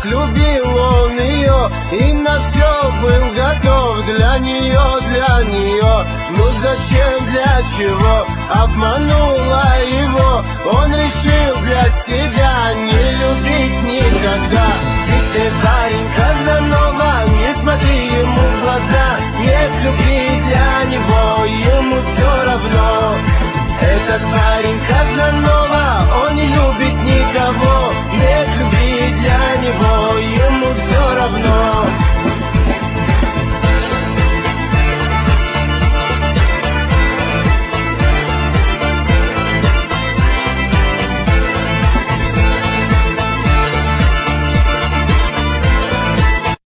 Так любил он ее и на все был готов Для нее, для нее, ну зачем, для чего Обманула его, он решил для себя Не любить никогда. Ты, ты парень Казанова, не смотри ему в глаза. Нет любви для него, ему все равно. Этот парень Казанова